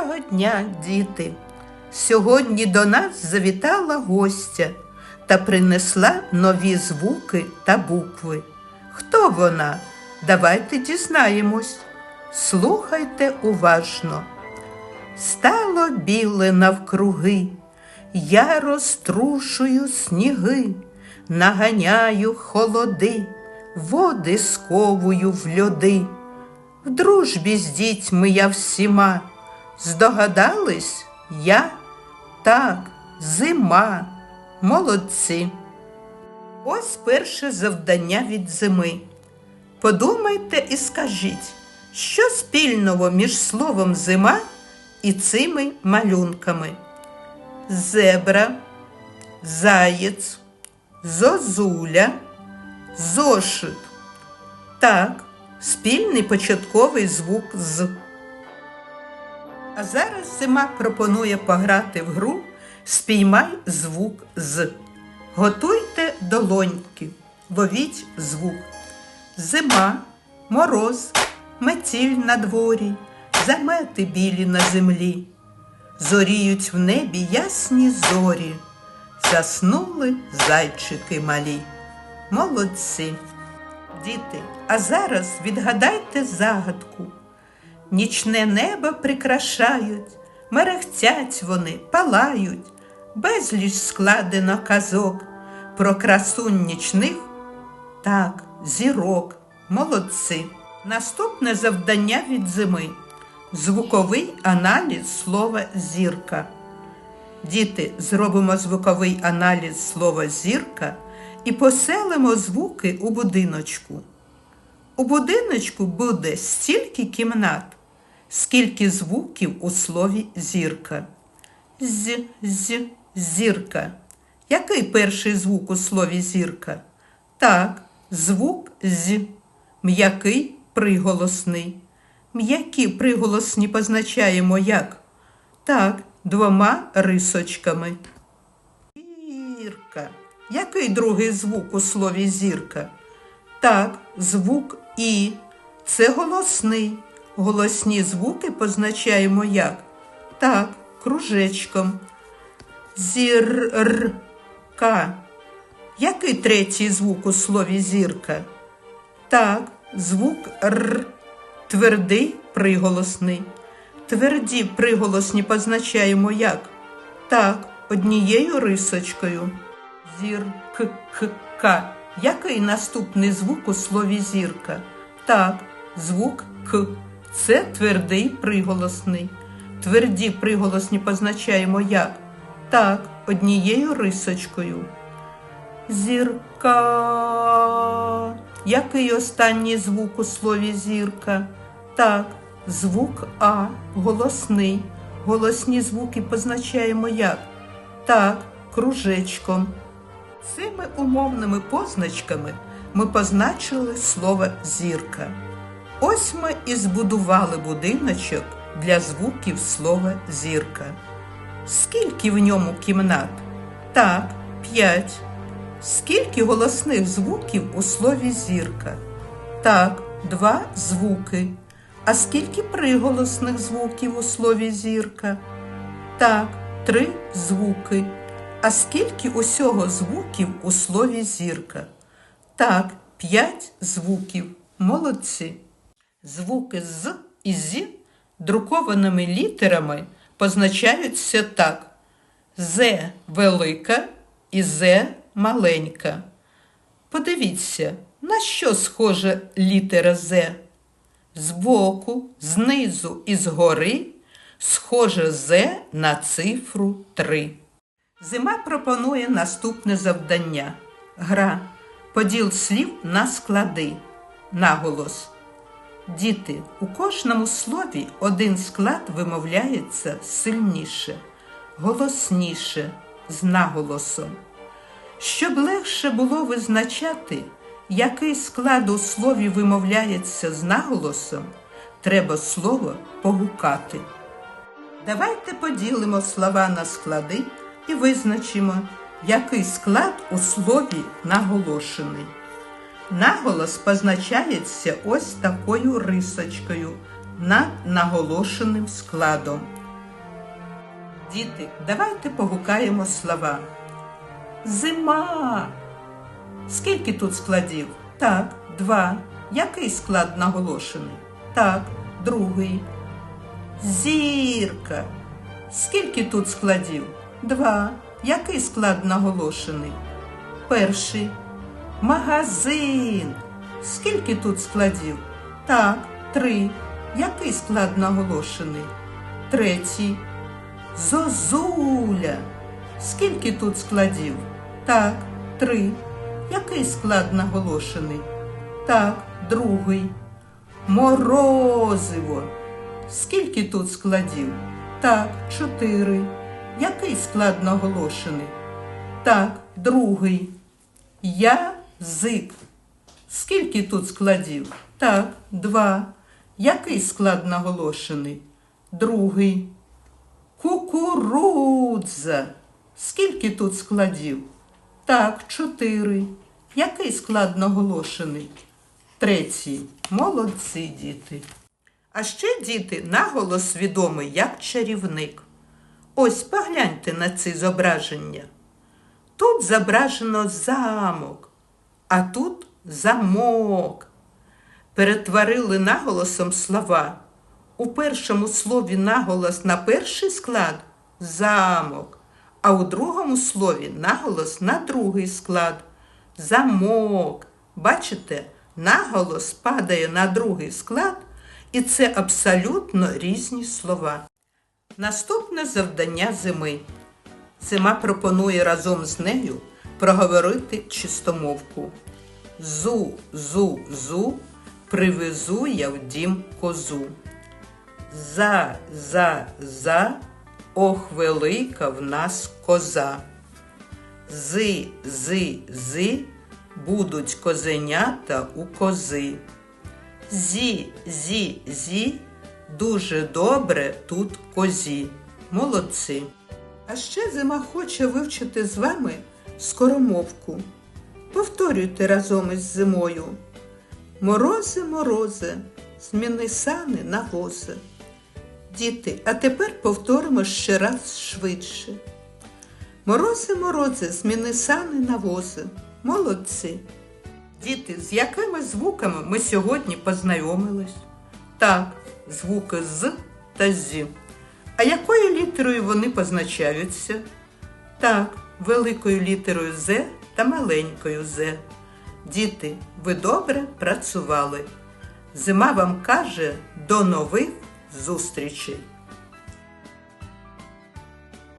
Доброго дня, діти! Сьогодні до нас завітала гостя та принесла нові звуки та букви. Хто вона? Давайте дізнаємось. Слухайте уважно. Стало біле навкруги, я розтрушую сніги, наганяю холоди, води сковую в льоди. В дружбі з дітьми я всіма. Здогадались я? Так, зима. Молодці. Ось перше завдання від зими. Подумайте і скажіть, що спільного між словом зима і цими малюнками? Зебра, заєць, зозуля, зошит. Так, спільний початковий звук з. А зараз зима пропонує пограти в гру Спіймай звук з. Готуйте долоньки, ловіть звук. Зима, мороз, метіль на дворі, замети білі на землі. Зоріють в небі ясні зорі, заснули зайчики малі. Молодці. Діти, а зараз відгадайте загадку. Нічне небо прикрашають, мерехтять вони, палають, безліч складено казок про красунь нічних, так, зірок, молодці. Наступне завдання від зими звуковий аналіз слова зірка. Діти, зробимо звуковий аналіз слова зірка і поселимо звуки у будиночку. У будиночку буде стільки кімнат, скільки звуків у слові зірка. З, з, зірка. Який перший звук у слові зірка? Так, звук з. М'який приголосний. М'які приголосні позначаємо як? Так, двома рисочками. Зірка. Який другий звук у слові зірка? Так, звук І. Це голосний. Голосні звуки позначаємо як? Так, кружечком. Зірка. Який третій звук у слові зірка? Так, звук Р. Твердий приголосний. Тверді приголосні позначаємо як? Так, однією рисочкою. Зірк-к-к. Який наступний звук у слові зірка? Так, звук К. Це твердий приголосний. Тверді приголосні позначаємо як? Так, однією рисочкою. Зірка. Який останній звук у слові зірка? Так, звук А голосний. Голосні звуки позначаємо як? Так, кружечком. Цими умовними позначками ми позначили слово зірка. Ось ми і збудували будиночок для звуків слова зірка. Скільки в ньому кімнат? Так, п'ять. Скільки голосних звуків у слові зірка? Так, два звуки. А скільки приголосних звуків у слові зірка? Так, три звуки. А скільки усього звуків у слові зірка? Так, п'ять звуків. Молодці. Звуки з і зі друкованими літерами позначаються так: З велика і З маленька. Подивіться, на що схожа літера З? Збоку, знизу і згори схоже З на цифру 3. Зима пропонує наступне завдання. Гра. Поділ слів на склади. Наголос. Діти, у кожному слові один склад вимовляється сильніше, голосніше, з наголосом. Щоб легше було визначати, який склад у слові вимовляється з наголосом, треба слово погукати. Давайте поділимо слова на склади і визначимо, який склад у слові наголошений. Наголос позначається ось такою рисочкою над наголошеним складом. Діти, давайте погукаємо слова. Зима. Скільки тут складів? Так, два. Який склад наголошений? Так, другий. Зірка. Скільки тут складів? Два. Який склад наголошений? Перший. Магазин. Скільки тут складів? Так, три. Який склад наголошений? Третій. Зозуля. Скільки тут складів? Так, три. Який склад наголошений? Так, другий. Морозиво. Скільки тут складів? Так, чотири. Який склад наголошений? Так, другий. Язик. Скільки тут складів? Так, два. Який склад наголошений? Другий. Кукурудза. Скільки тут складів? Так, чотири. Який склад наголошений? Третій. Молодці діти. А ще діти наголос відомий як чарівник. Ось погляньте на ці зображення. Тут зображено замок, а тут замок. Перетворили наголосом слова. У першому слові наголос на перший склад замок, а у другому слові наголос на другий склад замок. Бачите, наголос падає на другий склад, і це абсолютно різні слова. Наступне завдання зими. Зима пропонує разом з нею проговорити чистомовку. Зу, зу, зу, привезу я в дім козу. За, за, за, ох, велика в нас коза. Зи, зи, зи, будуть козенята у кози. Зі, зі, зі, дуже добре тут козі. Молодці. А ще зима хоче вивчити з вами скоромовку. Повторюйте разом із зимою. Морози, морози, зміни сани на вози. Діти, а тепер повторимо ще раз швидше. Морози, морози, зміни сани на вози. Молодці. Діти, з якими звуками ми сьогодні познайомились? Так, звуки з та зі. А якою літерою вони позначаються? Так, великою літерою З та маленькою З. Діти, ви добре працювали. Зима вам каже до нових зустрічей!